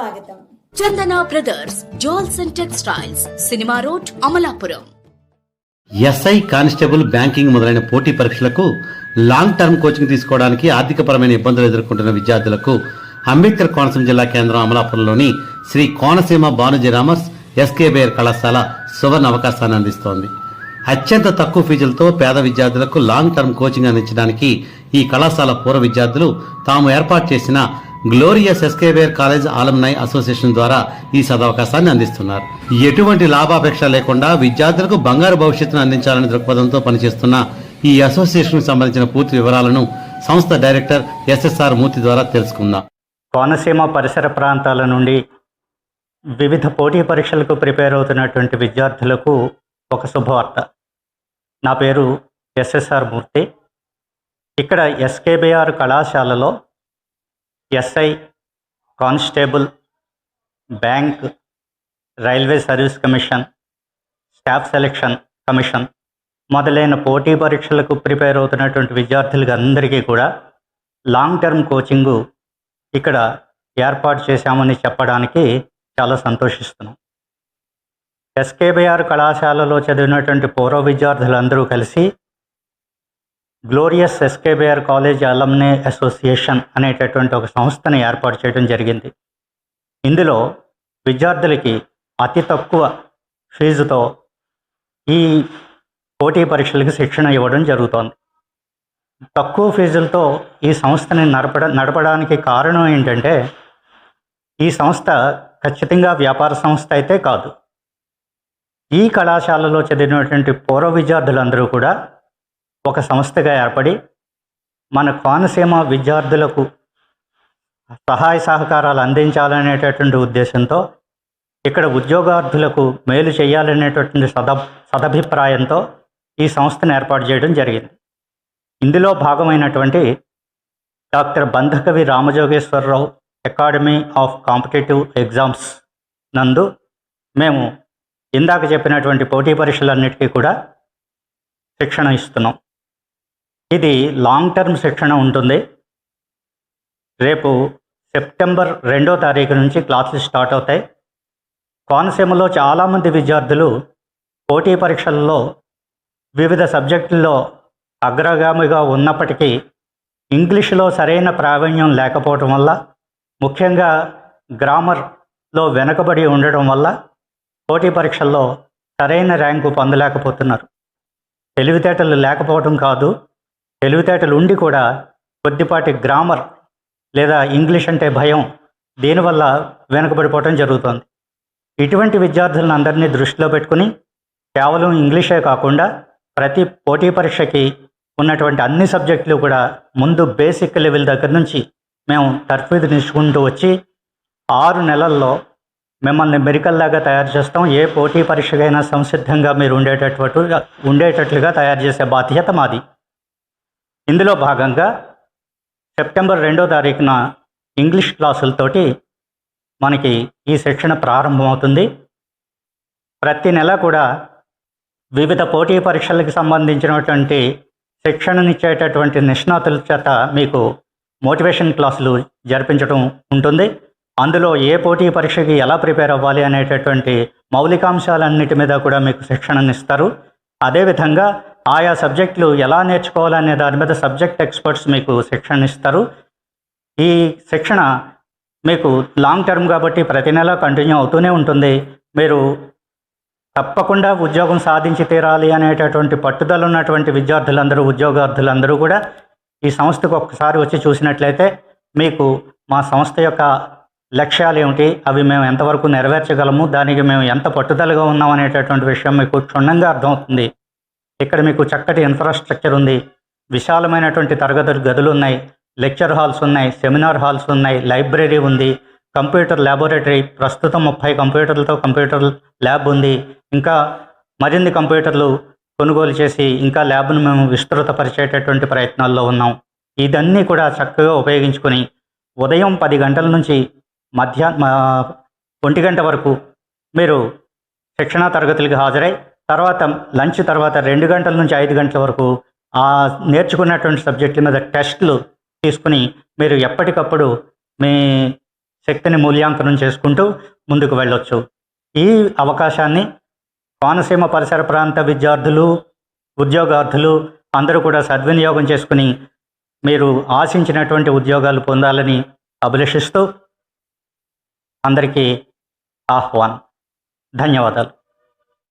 స్వాగతం. Chandana brothers jewels and textiles cinema road Amalapuram. SI constable banking మొదలైన పోటీ పరీక్షలకు లాంగ్ టర్మ్ కోచింగ్ తీసుకోవడానికి ఆర్థికపరమైన ఇబ్బందులు ఎదుర్కొంటున్న విద్యార్థులకు అంబేద్కర్ కోనసీమ జిల్లా కేంద్రం అమలాపురంలోని శ్రీ కోనసీమ బానుజీ రామర్స్ ఎస్కేబిఆర్ కళాశాల సువర్ణ అవకాశాన్ని అందిస్తోంది. అత్యంత తక్కువ ఫీజులతో పేద విద్యార్థులకు లాంగ్ టర్మ్ కోచింగ్ అందించడానికి ఈ కళాశాల పూర్వ విద్యార్థులు తాము ఏర్పాటు చేసిన glorious SKBR college alumni association ద్వారా ఈ సదవకాశాన్ని అందిస్తున్నారు. ఎటువంటి లాభాపేక్ష లేకుండా విద్యార్థులకు బంగారు భవిష్యత్తును అందించాలనే దృక్పథంతో పనిచేస్తున్న ఈ అసోసియేషన్ సంబంధించిన పూర్తి వివరాలను సంస్థ డైరెక్టర్ ఎస్ఎస్ఆర్ మూర్తి ద్వారా తెలుసుకుందాం. కోనసీమ పరిసర ప్రాంతాల నుండి వివిధ పోటీ పరీక్షలకు ప్రిపేర్ అవుతున్నటువంటి విద్యార్థులకు ఒక శుభవార్త. నా పేరు ఎస్ఎస్ఆర్ మూర్తి. ఇక్కడ ఎస్కేబిఆర్ కళాశాలలో SI constable bank railway service commission staff selection commission మొదలైన పోటీ పరీక్షలకు ప్రిపేర్ అవుతున్నటువంటి విద్యార్థులకు అందరికీ కూడా లాంగ్ టర్మ్ కోచింగు ఇక్కడ ఏర్పాటు చేశామని చెప్పడానికి చాలా సంతోషిస్తున్నాం. ఎస్కేబిఆర్ కళాశాలలో చదివినటువంటి పూర్వ విద్యార్థులందరూ కలిసి glorious SKBR college alumni association అనేటటువంటి ఒక సంస్థను ఏర్పాటు చేయడం జరిగింది. ఇందులో విద్యార్థులకి అతి తక్కువ ఫీజుతో ఈ పోటీ పరీక్షలకు శిక్షణ ఇవ్వడం జరుగుతోంది. తక్కువ ఫీజులతో ఈ సంస్థని నడపడ నడపడానికి కారణం ఏంటంటే ఈ సంస్థ ఖచ్చితంగా వ్యాపార సంస్థ అయితే కాదు. ఈ కళాశాలలో చదివినటువంటి పూర్వ విద్యార్థులందరూ కూడా ఒక సంస్థగా ఏర్పడి మన కోనసీమ విద్యార్థులకు సహాయ సహకారాలు అందించాలనేటటువంటి ఉద్దేశంతో ఇక్కడ ఉద్యోగార్థులకు మేలు చేయాలనేటటువంటి సద సదభిప్రాయంతో ఈ సంస్థను ఏర్పాటు చేయడం జరిగింది. ఇందులో భాగమైనటువంటి doctor Bandhakavi Ramajogeswararao academy of competitive exams నందు మేము ఇందాక చెప్పినటువంటి పోటీ పరీక్షలన్నిటికీ కూడా శిక్షణ ఇస్తున్నాం. ఇది లాంగ్ టర్మ్ శిక్షణ ఉంటుంది. రేపు సెప్టెంబర్ రెండో తారీఖు నుంచి క్లాసులు స్టార్ట్ అవుతాయి. కోనసీమలో చాలామంది విద్యార్థులు పోటీ పరీక్షల్లో వివిధ సబ్జెక్టుల్లో అగ్రగామిగా ఉన్నప్పటికీ ఇంగ్లీషులో సరైన ప్రావీణ్యం లేకపోవటం వల్ల ముఖ్యంగా గ్రామర్లో వెనుకబడి ఉండటం వల్ల పోటీ పరీక్షల్లో సరైన ర్యాంకు పొందలేకపోతున్నారు. తెలివితేటలు లేకపోవడం కాదు. తెలివితేటలు ఉండి కూడా కొద్దిపాటి గ్రామర్ లేదా ఇంగ్లీష్ అంటే భయం దీనివల్ల వెనుకబడిపోవటం జరుగుతోంది. ఇటువంటి విద్యార్థులను అందరినీ దృష్టిలో పెట్టుకుని కేవలం ఇంగ్లీషే కాకుండా ప్రతి పోటీ పరీక్షకి ఉన్నటువంటి అన్ని సబ్జెక్టులు కూడా ముందు బేసిక్ లెవెల్ దగ్గర నుంచి మేము తర్ఫీదు నిలుచుకుంటూ వచ్చి ఆరు నెలల్లో మిమ్మల్ని మెరికల్లాగా తయారు చేస్తాం. ఏ పోటీ పరీక్షకైనా సంసిద్ధంగా మీరు ఉండేటటువంటి ఉండేటట్లుగా తయారు చేసే బాధ్యత మాది. ఇందులో భాగంగా సెప్టెంబర్ రెండో తారీఖున ఇంగ్లీష్ క్లాసులతోటి మనకి ఈ శిక్షణ ప్రారంభమవుతుంది. ప్రతి నెల కూడా వివిధ పోటీ పరీక్షలకు సంబంధించినటువంటి శిక్షణనిచ్చేటటువంటి నిష్ణాతుల చేత మీకు మోటివేషన్ క్లాసులు జరిపించడం ఉంటుంది. అందులో ఏ పోటీ పరీక్షకి ఎలా ప్రిపేర్ అవ్వాలి అనేటటువంటి మౌలికాంశాలన్నిటి మీద కూడా మీకు శిక్షణను ఇస్తారు అదేవిధంగా ఆయా సబ్జెక్టులు ఎలా నేర్చుకోవాలనే దాని మీద సబ్జెక్ట్ ఎక్స్పర్ట్స్ మీకు శిక్షణ ఇస్తారు. ఈ శిక్షణ మీకు లాంగ్ టర్మ్ కాబట్టి ప్రతి నెల కంటిన్యూ అవుతూనే ఉంటుంది. మీరు తప్పకుండా ఉద్యోగం సాధించి తీరాలి అనేటటువంటి పట్టుదల ఉన్నటువంటి విద్యార్థులందరూ ఉద్యోగార్థులందరూ కూడా ఈ సంస్థకు ఒక్కసారి వచ్చి చూసినట్లయితే మీకు మా సంస్థ యొక్క లక్ష్యాలు ఏమిటి? అవి మేము ఎంతవరకు నెరవేర్చగలము? దానికి మేము ఎంత పట్టుదలగా ఉన్నాం అనేటటువంటి విషయం మీకు క్షుణ్ణంగా అర్థమవుతుంది. ఇక్కడ మీకు చక్కటి ఇన్ఫ్రాస్ట్రక్చర్ ఉంది. విశాలమైనటువంటి తరగతులు గదులు ఉన్నాయి. లెక్చర్ హాల్స్ ఉన్నాయి. సెమినార్ హాల్స్ ఉన్నాయి. లైబ్రరీ ఉంది. కంప్యూటర్ ల్యాబొరేటరీ ప్రస్తుతం ముప్పై కంప్యూటర్లతో కంప్యూటర్ ల్యాబ్ ఉంది. ఇంకా మరిన్ని కంప్యూటర్లు కొనుగోలు చేసి ఇంకా ల్యాబ్ను మేము విస్తృతపరిచేటటువంటి ప్రయత్నాల్లో ఉన్నాం. ఇదన్నీ కూడా చక్కగా ఉపయోగించుకొని ఉదయం పది గంటల నుంచి మధ్యాహ్న ఒంటి గంట వరకు మీరు శిక్షణా తరగతులకు హాజరై తర్వాత లంచ్ తర్వాత రెండు గంటల నుంచి ఐదు గంటల వరకు ఆ నేర్చుకున్నటువంటి సబ్జెక్టుల మీద టెస్ట్లు తీసుకుని మీరు ఎప్పటికప్పుడు మీ శక్తిని మూల్యాంకనం చేసుకుంటూ ముందుకు వెళ్ళొచ్చు. ఈ అవకాశాన్ని కోనసీమ పరిసర ప్రాంత విద్యార్థులు ఉద్యోగార్థులు అందరూ కూడా సద్వినియోగం చేసుకుని మీరు ఆశించినటువంటి ఉద్యోగాలు పొందాలని అభిలషిస్తూ అందరికీ ఆహ్వాన్. ధన్యవాదాలు.